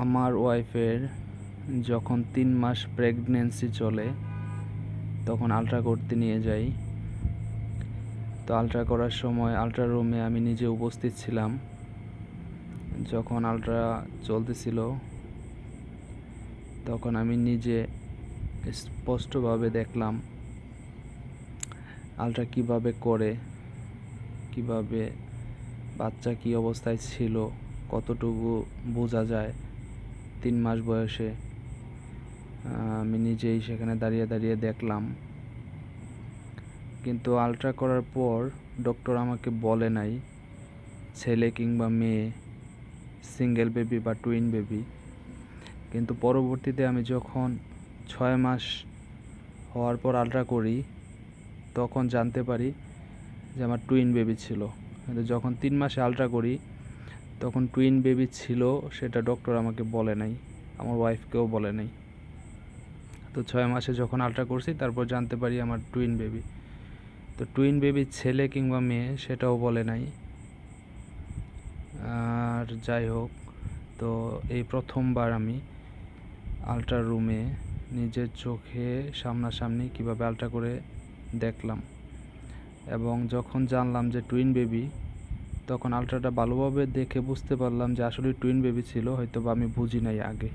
আমার ওয়াইফের যখন তিন মাস প্রেগনেন্সি চলে, তখন আলট্রা করতে নিয়ে যাই। তো আলট্রা করার সময় আলট্রা রুমে আমি নিজে উপস্থিত ছিলাম। যখন আলট্রা চলতেছিল, তখন আমি নিজে স্পষ্টভাবে দেখলাম আলট্রা কীভাবে করে, কীভাবে বাচ্চা কি অবস্থায় ছিল, কতটুকু বোঝা যায়। তিন মাস বয়সে আমি নিজেই সেখানে দাঁড়িয়ে দাঁড়িয়ে দেখলাম। কিন্তু আলট্রা করার পর ডক্টর আমাকে বলে নাই, ছেলে কিংবা মেয়ে সিঙ্গেল বেবি বা টুইন বেবি কিন্তু পরবর্তীতে আমি যখন ছয় মাস হওয়ার পর আলট্রা করি, তখন জানতে পারি যে আমার টুইন বেবি ছিল। কিন্তু যখন তিন মাসে আলট্রা করি তখন টুইন বেবি ছিল, সেটা ডক্টর আমাকে বলে নাই, আমার ওয়াইফকেও বলে নাই। তো ছয় মাসে যখন আলট্রা করছি, তারপর জানতে পারি আমার টুইন বেবি তো টুইন বেবি ছেলে কিংবা মেয়ে, সেটাও বলে নাই। আর যাই হোক, তো এই প্রথমবার আমি আলট্রা রুমে নিজের চোখে সামনাসামনি কীভাবে আলট্রা করে দেখলাম। এবং যখন জানলাম যে টুইন বেবি তখন আলট্রাটা ভালোভাবে দেখে বুঝতে পারলাম যে আসলে টুইন বেবি ছিল হয়তো বা আমি বুঝি নাই আগে।